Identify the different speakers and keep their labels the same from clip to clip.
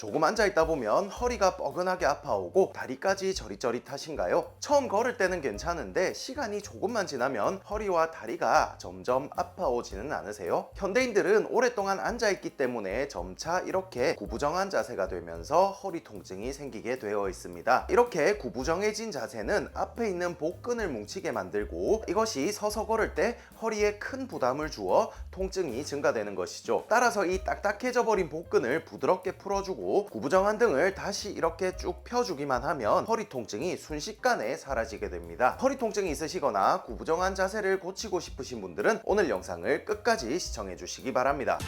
Speaker 1: 조금 앉아있다 보면 허리가 뻐근하게 아파오고 다리까지 저릿저릿하신가요? 처음 걸을 때는 괜찮은데 시간이 조금만 지나면 허리와 다리가 점점 아파오지는 않으세요? 현대인들은 오랫동안 앉아있기 때문에 점차 이렇게 구부정한 자세가 되면서 허리 통증이 생기게 되어 있습니다. 이렇게 구부정해진 자세는 앞에 있는 복근을 뭉치게 만들고 이것이 서서 걸을 때 허리에 큰 부담을 주어 통증이 증가되는 것이죠. 따라서 이 딱딱해져 버린 복근을 부드럽게 풀어주고 구부정한 등을 다시 이렇게 쭉 펴주기만 하면 허리 통증이 순식간에 사라지게 됩니다. 허리 통증이 있으시거나 구부정한 자세를 고치고 싶으신 분들은 오늘 영상을 끝까지 시청해 주시기 바랍니다.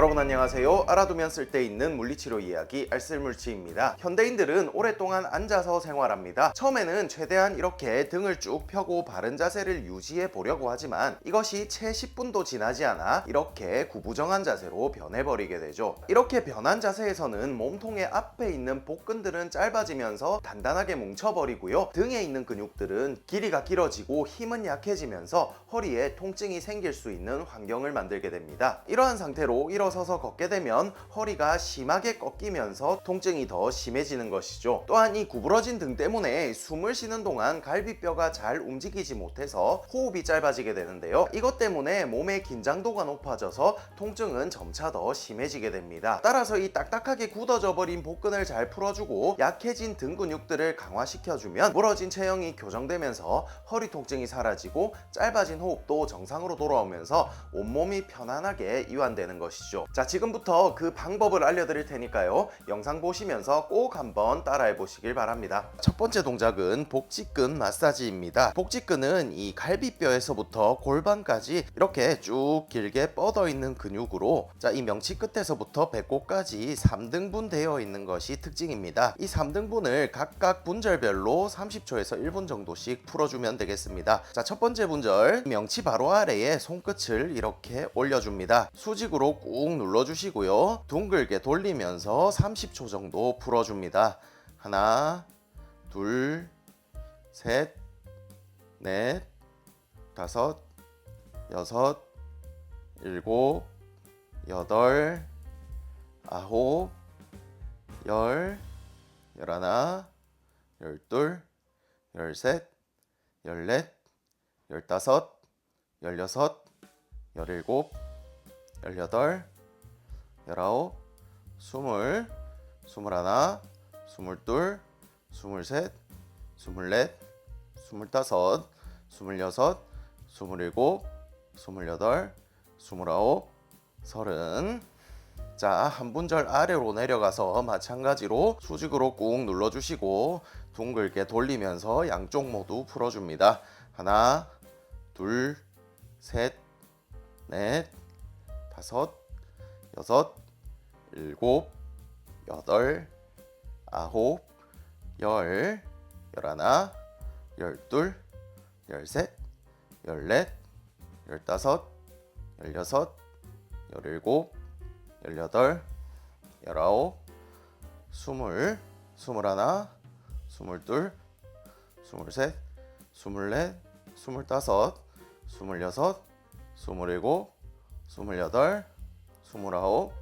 Speaker 1: 여러분 안녕하세요. 알아두면 쓸데있는 물리치료 이야기 알쓸물치입니다. 현대인들은 오랫동안 앉아서 생활합니다. 처음에는 최대한 이렇게 등을 쭉 펴고 바른 자세를 유지해 보려고 하지만 이것이 채 10분도 지나지 않아 이렇게 구부정한 자세로 변해버리게 되죠. 이렇게 변한 자세에서는 몸통의 앞에 있는 복근들은 짧아지면서 단단하게 뭉쳐버리고요. 등에 있는 근육들은 길이가 길어지고 힘은 약해지면서 허리에 통증이 생길 수 있는 환경을 만들게 됩니다. 이러한 상태로 일어 서서 걷게 되면 허리가 심하게 꺾이면서 통증이 더 심해지는 것이죠. 또한 이 구부러진 등 때문에 숨을 쉬는 동안 갈비뼈가 잘 움직이지 못해서 호흡이 짧아지게 되는데요. 이것 때문에 몸의 긴장도가 높아져서 통증은 점차 더 심해지게 됩니다. 따라서 이 딱딱하게 굳어져 버린 복근을 잘 풀어주고 약해진 등 근육들을 강화시켜주면 부러진 체형이 교정되면서 허리 통증이 사라지고 짧아진 호흡도 정상으로 돌아오면서 온몸이 편안하게 이완되는 것이죠. 자, 지금부터 그 방법을 알려드릴 테니까요. 영상 보시면서 꼭 한번 따라해 보시길 바랍니다. 첫 번째 동작은 복직근 마사지입니다. 복직근은 이 갈비뼈에서부터 골반까지 이렇게 쭉 길게 뻗어 있는 근육으로 자, 이 명치 끝에서부터 배꼽까지 3등분 되어 있는 것이 특징입니다. 이 3등분을 각각 분절별로 30초에서 1분 정도씩 풀어주면 되겠습니다. 자, 첫 번째 분절 명치 바로 아래에 손끝을 이렇게 올려줍니다. 수직으로 꾹 눌러주시고요. 둥글게 돌리면서 30초 정도 풀어줍니다. 하나, 둘, 셋, 넷, 다섯, 여섯, 일곱, 여덟, 아홉, 열, 열하나, 열둘, 열셋, 열넷, 열다섯, 열여섯, 열일곱, 열여덟, 열아홉, 스물, 스물하나, 스물둘, 스물셋, 스물넷, 스물다섯, 스물여섯, 스물일곱, 스물여덟, 스물아홉, 서른. 자, 한 분절 아래로 내려가서 마찬가지로 수직으로 꾹 눌러주시고 둥글게 돌리면서 양쪽 모두 풀어줍니다. 하나, 둘, 셋, 넷, 다섯, 여섯, 일곱, 여덟, 아홉, 열, 열하나, 열둘, 열셋, 열넷, 열다섯, 열여섯, 열일곱, 열여덟, 열아홉, 스물, 스물하나, 스물둘, 스물셋, 스물넷, 스물다섯, 스물여섯, 스물일곱, 스물여덟, 스물아홉.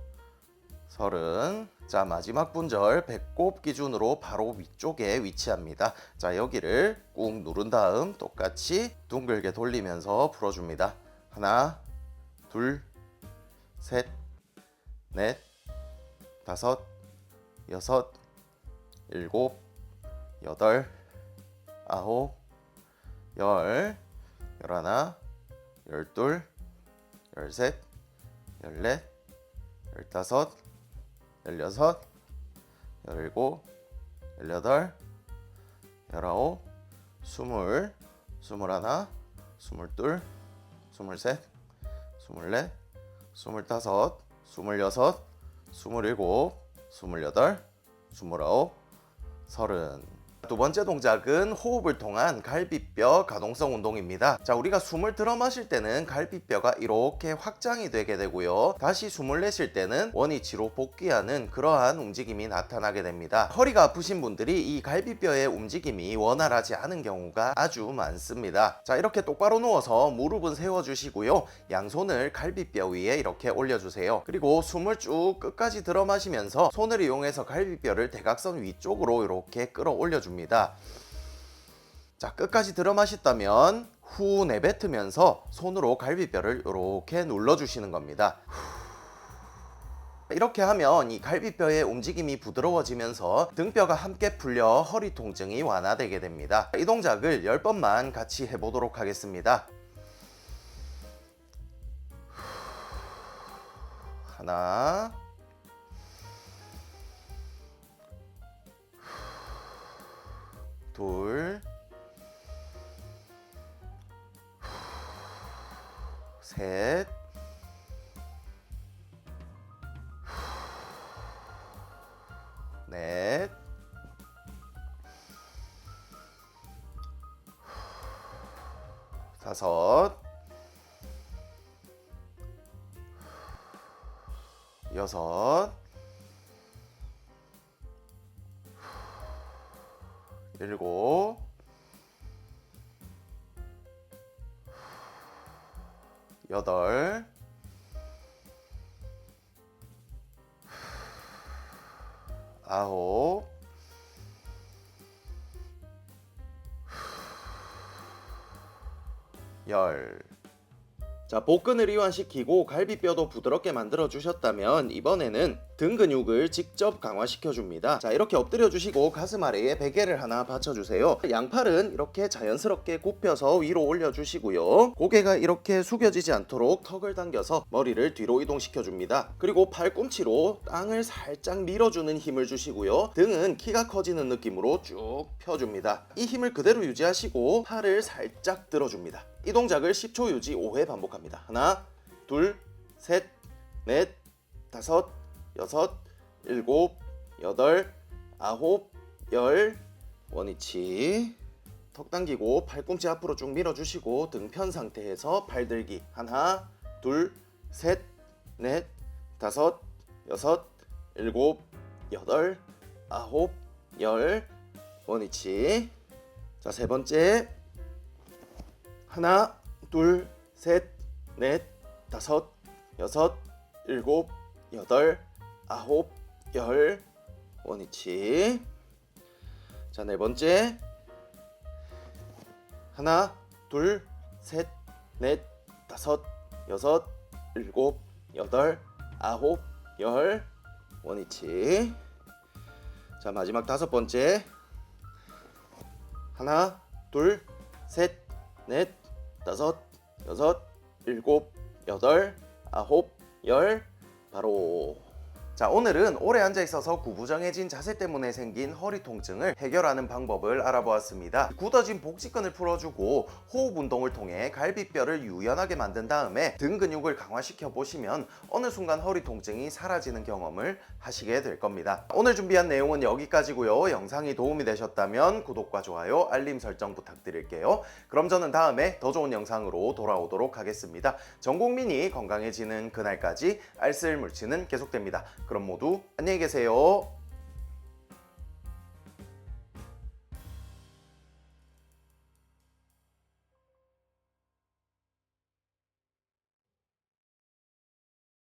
Speaker 1: 자, 마지막 분절 배꼽 기준으로 바로 위쪽에 위치합니다. 자, 여기를 꾹 누른 다음 똑같이 둥글게 돌리면서 풀어줍니다. 하나, 둘, 셋, 넷, 다섯, 여섯, 일곱, 여덟, 아홉, 열, 열하나, 열둘, 열셋, 열넷, 열다섯, 열여섯, 열일곱, 열여덟, 열아홉, 스물, 스물하나, 스물둘, 스물셋, 스물넷, 스물다섯, 스물여섯, 스물일곱, 스물여덟, 스물아홉, 서른. 두 번째 동작은 호흡을 통한 갈비뼈 가동성 운동입니다. 자, 우리가 숨을 들어 마실 때는 갈비뼈가 이렇게 확장이 되게 되고요. 다시 숨을 내쉴 때는 원위치로 복귀하는 그러한 움직임이 나타나게 됩니다. 허리가 아프신 분들이 이 갈비뼈의 움직임이 원활하지 않은 경우가 아주 많습니다. 자, 이렇게 똑바로 누워서 무릎은 세워주시고요. 양손을 갈비뼈 위에 이렇게 올려주세요. 그리고 숨을 쭉 끝까지 들어 마시면서 손을 이용해서 갈비뼈를 대각선 위쪽으로 이렇게 끌어올려 줍니다. 자, 끝까지 들어 마셨다면 후 내뱉으면서 손으로 갈비뼈를 이렇게 눌러 주시는 겁니다. 이렇게 하면 이 갈비뼈의 움직임이 부드러워지면서 등뼈가 함께 풀려 허리 통증이 완화되게 됩니다. 이 동작을 10번만 같이 해보도록 하겠습니다. 하나, 둘, 셋, 넷, 다섯, 여섯, 일곱, 여덟, 아홉, 열. 자, 복근을 이완시키고 갈비뼈도 부드럽게 만들어 주셨다면 이번에는 등 근육을 직접 강화시켜 줍니다. 자, 이렇게 엎드려 주시고 가슴 아래에 베개를 하나 받쳐 주세요. 양팔은 이렇게 자연스럽게 굽혀서 위로 올려 주시고요. 고개가 이렇게 숙여지지 않도록 턱을 당겨서 머리를 뒤로 이동시켜 줍니다. 그리고 팔꿈치로 땅을 살짝 밀어 주는 힘을 주시고요. 등은 키가 커지는 느낌으로 쭉 펴 줍니다. 이 힘을 그대로 유지하시고 팔을 살짝 들어 줍니다. 이 동작을 10초 유지 5회 반복합니다. 하나, 둘, 셋, 넷, 다섯, 여섯, 일곱, 여덟, 아홉, 열. 원위치. 턱 당기고 팔꿈치 앞으로 쭉 밀어주시고 등 편 상태에서 팔 들기. 하나, 둘, 셋, 넷, 다섯, 여섯, 일곱, 여덟, 아홉, 열. 원위치. 자, 세 번째. 하나, 둘, 셋, 넷, 다섯, 여섯, 일곱, 여덟, 아홉, 열. 원위치. 자, 네 번째. 하나, 둘, 셋, 넷, 다섯, 여섯, 일곱, 여덟, 아홉, 열. 원위치. 자, 마지막 다섯 번째. 하나, 둘, 셋, 넷, 다섯, 여섯, 일곱, 여덟, 아홉, 열. 바로 자 오늘은 오래 앉아 있어서 구부정해진 자세 때문에 생긴 허리 통증을 해결하는 방법을 알아보았습니다. 굳어진 복직근을 풀어주고 호흡 운동을 통해 갈비뼈를 유연하게 만든 다음에 등 근육을 강화시켜 보시면 어느 순간 허리 통증이 사라지는 경험을 하시게 될 겁니다. 오늘 준비한 내용은 여기까지고요. 영상이 도움이 되셨다면 구독과 좋아요, 알림 설정 부탁드릴게요. 그럼 저는 다음에 더 좋은 영상으로 돌아오도록 하겠습니다. 전 국민이 건강해지는 그날까지 알쓸 물치는 계속됩니다. 그럼 모두 안녕히 계세요.